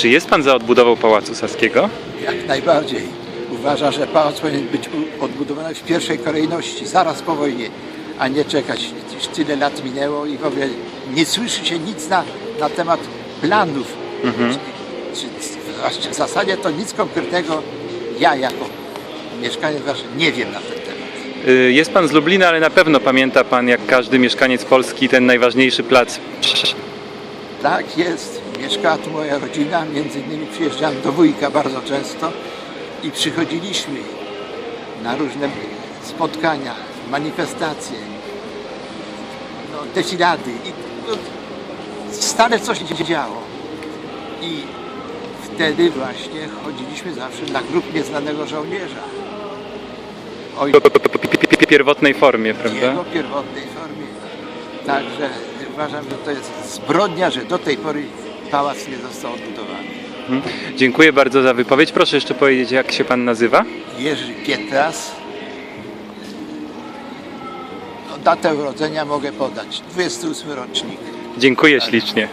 Czy jest pan za odbudową Pałacu Saskiego? Jak najbardziej. Uważa, że pałac powinien być odbudowany w pierwszej kolejności, zaraz po wojnie, a nie czekać. Już tyle lat minęło i w ogóle nie słyszy się nic na, na temat planów. Czy, czy, w zasadzie to nic konkretnego ja jako mieszkaniec nie wiem na ten temat. Y, Jest pan z Lublina, ale na pewno pamięta pan, jak każdy mieszkaniec Polski, ten najważniejszy plac. Tak jest. Mieszkała tu moja rodzina, między innymi przyjeżdżałem do wujka bardzo często i przychodziliśmy na różne spotkania, manifestacje, no, defilady i no, stale coś się działo. I wtedy właśnie chodziliśmy zawsze dla grup nieznanego żołnierza. Oj, W pierwotnej formie, w prawda? jego pierwotnej formie. Także uważam, że to jest zbrodnia, że do tej pory pałac nie został odbudowany. Mhm. Dziękuję bardzo za wypowiedź. Proszę jeszcze powiedzieć, jak się pan nazywa? Jerzy Pietras. No, datę urodzenia mogę podać. 28 rocznik. Dziękuję ślicznie.